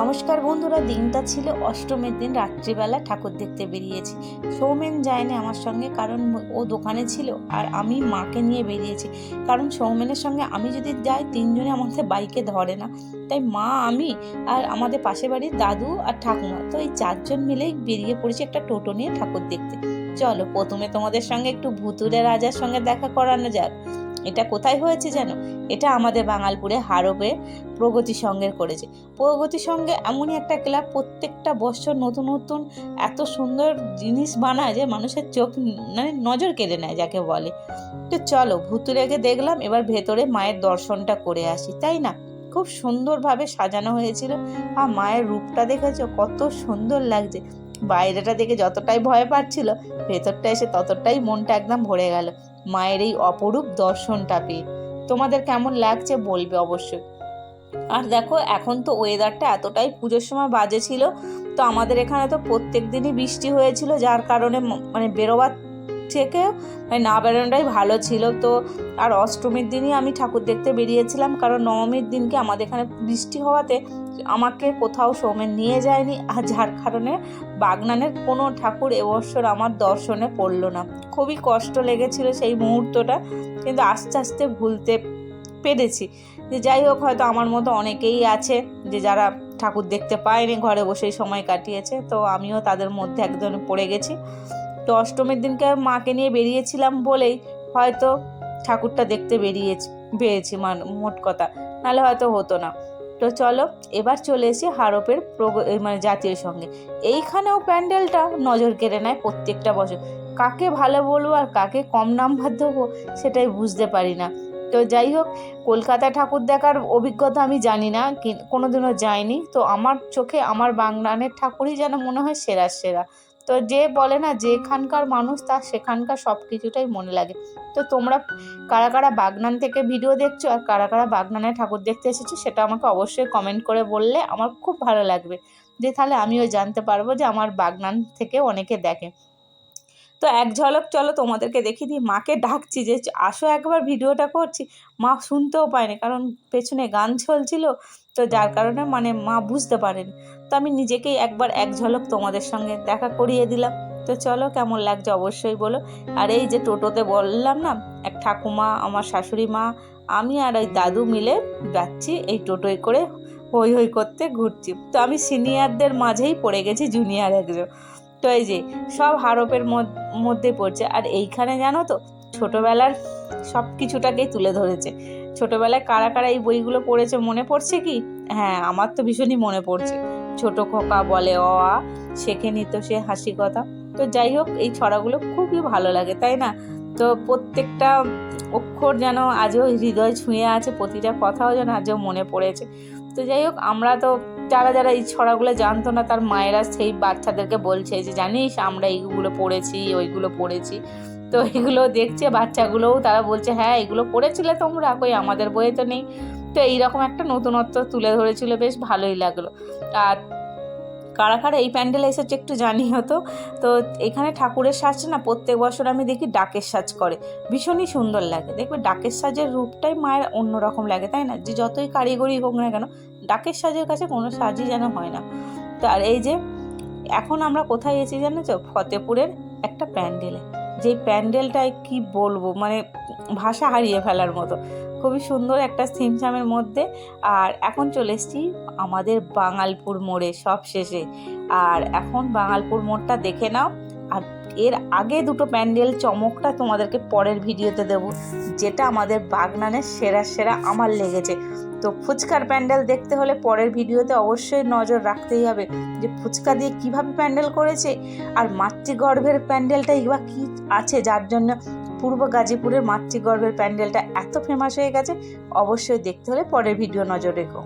নমস্কার বন্ধুরা, দিনটা ছিল অষ্টমীর দিন, রাত্রিবেলা ঠাকুর দেখতে বেরিয়েছি। সৌমেন যায়নি আমার সঙ্গে, কারণ ও দোকানে ছিল আর আমি মাকে নিয়ে বেরিয়েছি। কারণ সৌমেনের সঙ্গে আমি যদি যাই, তিনজনে আমাদের বাইকে ধরে না। তাই মা, আমি আর আমাদের পাশে বাড়ির দাদু আর ঠাকুমা, তো এই চারজন মিলেই বেরিয়ে পড়েছি একটা টোটো নিয়ে ঠাকুর দেখতে। চলো, প্রথমে তোমাদের সঙ্গে একটু ভুতুরে রাজার সঙ্গে দেখা করানো যাক। এটা কোথায় হয়েছে যেন? এটা আমাদের বাঙালপুরে হারবে প্রগতি সঙ্গের করেছে। প্রগতি সঙ্গে এমনই একটা ক্লাব প্রত্যেকটা বছর নতুন নতুন এত সুন্দর জিনিস বানায় যে মানুষের চোখ মানে নজর কেড়ে নেয় যাকে বলে। তো চলো ভুতুরেকে দেখলাম, এবার ভেতরে মায়ের দর্শনটা করে আসি, তাই না? খুব সুন্দরভাবে সাজানো হয়েছিল। আর মায়ের রূপটা দেখেছ, কত সুন্দর লাগছে। বাইরেটা দেখে যতটাই ভয় পাচ্ছিল, ভেতরটা এসে ততটাই মনটা একদম ভরে গেল। মায়ের এই অপরূপ দর্শনটা পেয়ে। তোমাদের কেমন লাগছে বলবে অবশ্যই। আর দেখো, এখন তো ওয়েদারটা এতটাই পুজোর সময় বাজে ছিল, তো আমাদের এখানে তো প্রত্যেক দিনই বৃষ্টি হয়েছিল, যার কারণে মানে বেরোবার থেকে মানে না বেরোনোটাই ভালো ছিল। তো আর অষ্টমীর দিনই আমি ঠাকুর দেখতে বেরিয়েছিলাম, কারণ নবমীর দিনকে আমাদের এখানে বৃষ্টি হওয়াতে আমাকে কোথাও সৌমেন নিয়ে যায়নি, আর যার কারণে বাগনানের কোনো ঠাকুর এবছর আমার দর্শনে পড়ল না। খুবই কষ্ট লেগেছিল সেই মুহূর্তটা, কিন্তু আস্তে আস্তে ভুলতে পেরেছি। যে যাই হোক, হয়তো আমার মতো অনেকেই আছে যে যারা ঠাকুর দেখতে পায়নি, ঘরে বসেই সময় কাটিয়েছে, তো আমিও তাদের মধ্যে একজন পড়ে গেছি। তো অষ্টমীর দিনকে মাকে নিয়ে বেরিয়েছিলাম বলেই হয়তো ঠাকুরটা দেখতে বেরিয়েছি, পেয়েছি মান, মোট কথা। নাহলে হয়তো হতো না। তো চলো, এবার চলে এসে হারপের মানে জাতীয় সঙ্গে। এইখানেও প্যান্ডেলটা নজর কেড়ে নেয় প্রত্যেকটা বছর। কাকে ভালো বলব আর কাকে কম নাম্বার দেবো সেটাই বুঝতে পারি না। তো যাই হোক কলকাতা ঠাকুর দেখার অভিজ্ঞতা আমি জানি না কোনোদিনও যাইনি। তো আমার চোখে আমার বাংলানের ঠাকুরই যেন মনে হয় সেরা সেরা। তো যে বলে না যেখানকার মানুষ তার সেখানকার সব কিছুটাই মনে লাগে। তো তোমরা কারা কারা বাগনান থেকে ভিডিও দেখছ আর কারা কারা বাগনানে ঠাকুর দেখতে এসেছ সেটা আমাকে অবশ্যই কমেন্ট করে বললে আমার খুব ভালো লাগবে। যে তাহলে আমিও জানতে পারব যে আমার বাগনান থেকে অনেকে দেখে। তো এক ঝলক চলো তোমাদেরকে দেখিয়ে দিই। মাকে ডাকছি যে আসো একবার ভিডিওটা করছি। মা শুনতেও পায়নি কারণ পেছনে গান চলছিল তো যার কারণে মানে মা বুঝতে পারেনি। তো আমি নিজেকেই একবার এক ঝলক তোমাদের সঙ্গে দেখা করিয়ে দিলাম। তো চলো কেমন লাগছে অবশ্যই বলো। আর এই যে টোটোতে বললাম না এক ঠাকুমা আমার শাশুড়ি মা আমি আর ওই দাদু মিলে যাচ্ছি এই টোটোয় করে হই হই করতে ঘুরছি। তো আমি সিনিয়রদের মাঝেই পড়ে গেছি জুনিয়র একজন। এই যে, সব হারপের মধ্যে পড়ছে। আর এইখানে জানো তো, ছোটবেলার সব কিছুটাকেই তুলে ধরেছে। ছোটবেলায় কারা কারা এই বইগুলো পড়েছে মনে পড়ছে কি? হ্যাঁ আমার তো ভীষণই মনে পড়ছে। ছোট খোকা বলে অ, আ, শেখে নিত সে হাসি কথা। তো যাই হোক, এই ছড়াগুলো খুবই ভালো লাগে, তাই না? তো প্রত্যেকটা অক্ষর যেন আজও হৃদয় ছুঁয়ে আছে, প্রতিটা কথাও যেন আজও মনে পড়েছে। তো যাই হোক, আমরা তো যারা যারা এই ছড়াগুলো জানতো না, তার মায়েরা সেই বাচ্চাদেরকে বলছে যে, জানিস আমরা এইগুলো পড়েছি, ওইগুলো পড়েছি। তো এগুলো দেখছে, বাচ্চাগুলোও তারা বলছে হ্যাঁ এগুলো পড়েছিলে তোমরা, কই আমাদের বইয়ে তো নেই। তো এইরকম একটা নতুনত্ব তুলে ধরেছিল, বেশ ভালোই লাগল। আর কারা কারা এই প্যান্ডেলে এসেছে একটু জানি হতো। তো এখানে ঠাকুরের সাজ না প্রত্যেক বছর আমি দেখি ডাকের সাজ করে। ভীষণই সুন্দর লাগে। দেখবে ডাকের সাজের রূপটাই মায়ের অন্যরকম লাগে, তাই না? যে যতই কারিগরি হোক না কেন, ডাকের সাজের কাছে কোনো সাজই যেন হয় না। তো আর এই যে, এখন আমরা কোথায় এসেছি জানো তো? ফতেপুরের একটা প্যান্ডেলে। যেই প্যান্ডেলটায় কি বলব? মানে ভাষা হারিয়ে ফেলার মতো। খুবই সুন্দর একটা থিমসামের মধ্যে। আর এখন চলে এসেছি আমাদের বাঙালপুর মোড়ে সব শেষে আর এখন বাঙালপুর মোড়টা দেখে নাও। আর এর আগে দুটো প্যান্ডেল চমকটা তোমাদেরকে পরের ভিডিওতে দেবো। যেটা আমাদের বাগনানের সেরা সেরা আমার লেগেছে। তো ফুচকার প্যান্ডেল দেখতে হলে পরের ভিডিওতে অবশ্যই নজর রাখতেই হবে যে ফুচকা দিয়ে কীভাবে প্যান্ডেল করেছে। আর মাতৃগর্ভের প্যান্ডেলটাই বা কী আছে যার জন্য পূর্ব গাজীপুরের মাতৃগর্ভের প্যান্ডেলটা এত ফেমাস হয়ে গেছে, অবশ্যই দেখতে হলে পরের ভিডিও নজর রেখো।